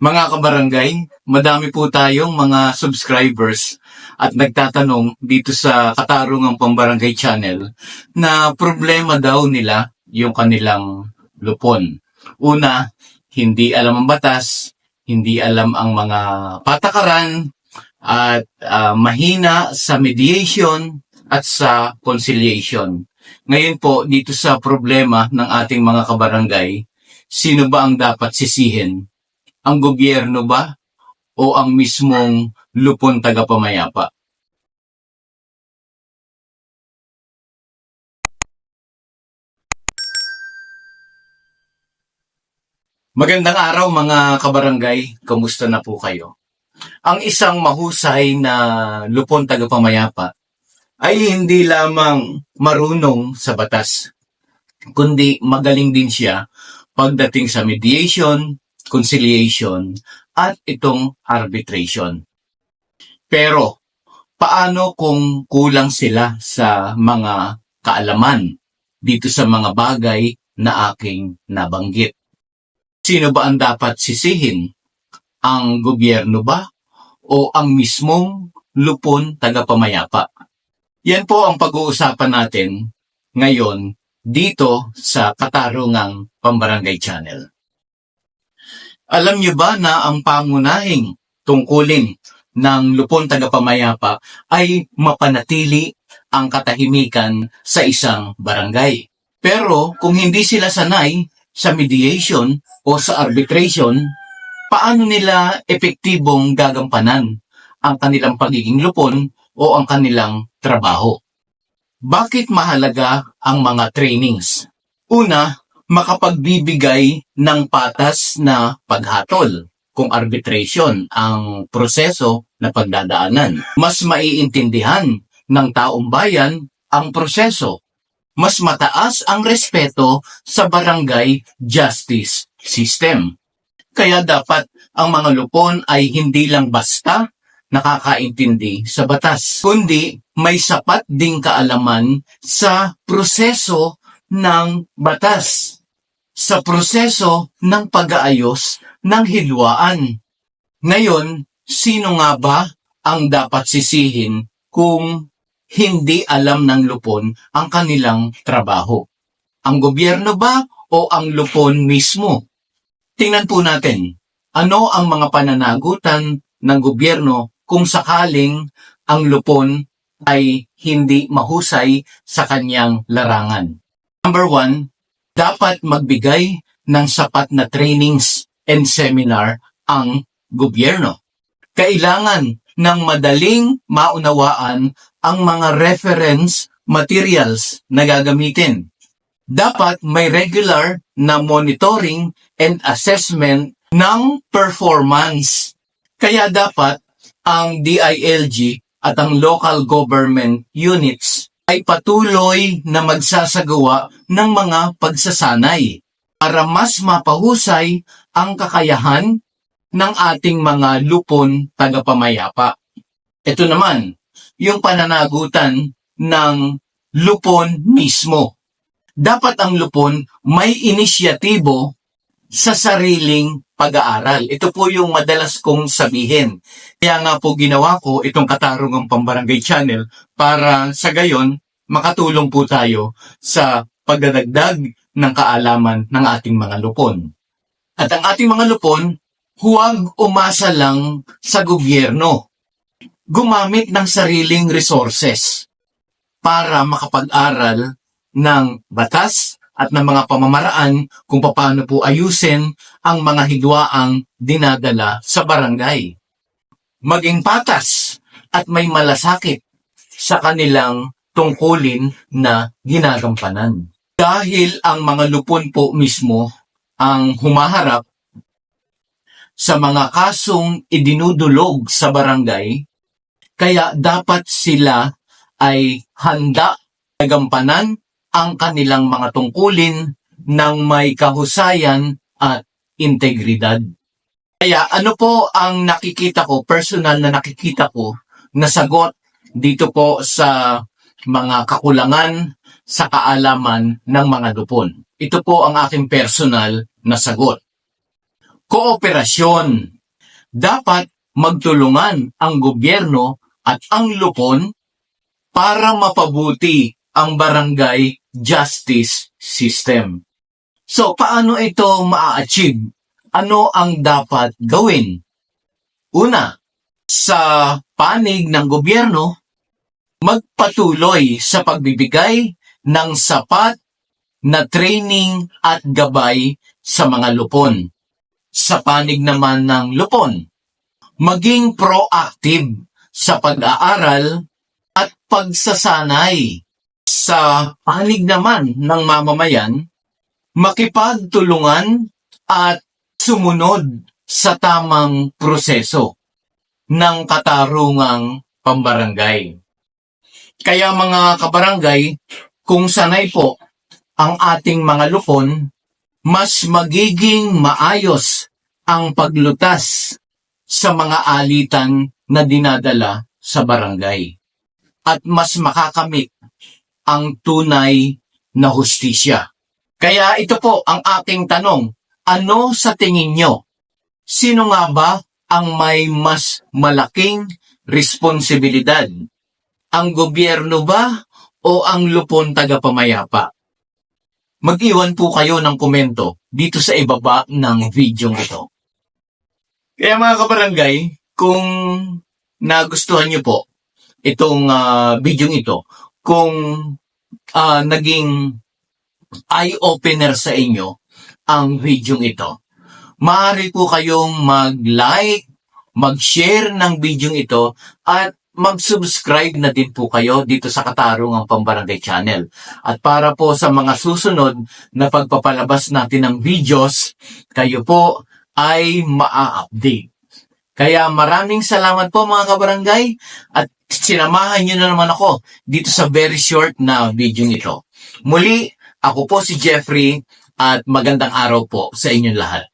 Mga kabarangay, madami po tayong mga subscribers at nagtatanong dito sa Katarungang Pambarangay Channel na problema daw nila yung kanilang lupon. Una, hindi alam ang batas, hindi alam ang mga patakaran, at ah, mahina sa mediation at sa conciliation. Ngayon po, dito sa problema ng ating mga kabarangay, sino ba ang dapat sisihin? Ang gobyerno ba o ang mismong lupon tagapamayapa? Magandang araw mga kabarangay, kamusta na po kayo? Ang isang mahusay na lupon tagapamayapa ay hindi lamang marunong sa batas, kundi magaling din siya pagdating sa mediation, conciliation, at itong arbitration. Pero, paano kung kulang sila sa mga kaalaman dito sa mga bagay na aking nabanggit? Sino ba ang dapat sisihin? Ang gobyerno ba o ang mismong lupon tagapamayapa? Yan po ang pag-uusapan natin ngayon dito sa Katarungang Pambarangay Channel. Alam niyo ba na ang pangunahing tungkulin ng lupon tagapamayapa ay mapanatili ang katahimikan sa isang barangay. Pero kung hindi sila sanay sa mediation o sa arbitration, paano nila epektibong gagampanan ang kanilang pagiging lupon o ang kanilang trabaho? Bakit mahalaga ang mga trainings? Una, makapagbibigay ng patas na paghatol kung arbitration ang proseso na pagdadaanan. Mas maiintindihan ng taong bayan ang proseso. Mas mataas ang respeto sa barangay justice system. Kaya dapat ang mga lupon ay hindi lang basta nakakaintindi sa batas, kundi may sapat ding kaalaman sa proseso ng batas, sa proseso ng pag-aayos ng hilwaan. Ngayon, sino nga ba ang dapat sisihin kung hindi alam ng lupon ang kanilang trabaho? Ang gobyerno ba o ang lupon mismo? Tingnan po natin, ano ang mga pananagutan ng gobyerno kung sakaling ang lupon ay hindi mahusay sa kanyang larangan. Number one, dapat magbigay ng sapat na trainings and seminar ang gobyerno. Kailangan ng madaling maunawaan ang mga reference materials na gagamitin. Dapat may regular na monitoring and assessment ng performance. Kaya dapat ang DILG at ang local government units ay patuloy na magsasagawa ng mga pagsasanay para mas mapahusay ang kakayahan ng ating mga lupon tagapamayapa. Ito naman, yung pananagutan ng lupon mismo. Dapat ang lupon may inisyatibo sa sariling pag-aaral. Ito po yung madalas kong sabihin. Kaya nga po ginawa ko itong Katarungang Pambarangay Channel para sa gayon makatulong po tayo sa pagdadagdag ng kaalaman ng ating mga lupon. At ang ating mga lupon, huwag umasa lang sa gobyerno. Gumamit ng sariling resources para makapag-aral ng batas at ng mga pamamaraan kung paano po ayusin ang mga hidwaang dinadala sa barangay. Maging patas at may malasakit sa kanilang tungkulin na ginagampanan. Dahil ang mga lupon po mismo ang humaharap sa mga kasong idinudulog sa barangay, kaya dapat sila ay handa nagampanan ang kanilang mga tungkulin ng may kahusayan at integridad. Kaya ano po ang nakikita ko, personal na nakikita ko, na sagot dito po sa mga kakulangan sa kaalaman ng mga lupon. Ito po ang aking personal na sagot. kooperasyon. Dapat magtulungan ang gobyerno at ang lupon para mapabuti ang barangay justice system. So, paano ito maa-achieve? Ano ang dapat gawin? Una, sa panig ng gobyerno, magpatuloy sa pagbibigay ng sapat na training at gabay sa mga lupon. Sa panig naman ng lupon, maging proactive sa pag-aaral at pagsasanay. Sa panig naman ng mamamayan, makipagtulungan at sumunod sa tamang proseso ng katarungang pambarangay. Kaya mga kabarangay, kung sanay po ang ating mga lupon, mas magiging maayos ang paglutas sa mga alitan na dinadala sa barangay. At mas makakamit ang tunay na hustisya. Kaya ito po ang aking tanong, ano sa tingin nyo? Sino nga ba ang may mas malaking responsibilidad? Ang gobyerno ba o ang lupon tagapamayapa? Mag-iwan po kayo ng komento dito sa ibaba ng video ito. Kaya mga kabarangay, kung nagustuhan nyo po itong ah, video ito, kung ah, naging eye-opener sa inyo ang video ito, maaari po kayong mag-like, mag-share ng video ito at mag-subscribe na din po kayo dito sa Katarungang Pambarangay Channel. At para po sa mga susunod na pagpapalabas natin ng videos, kayo po ay maa-update. Kaya maraming salamat po mga kabarangay at sinamahan nyo na naman ako dito sa very short na video ito. Muli, ako po si Jeffrey at magandang araw po sa inyong lahat.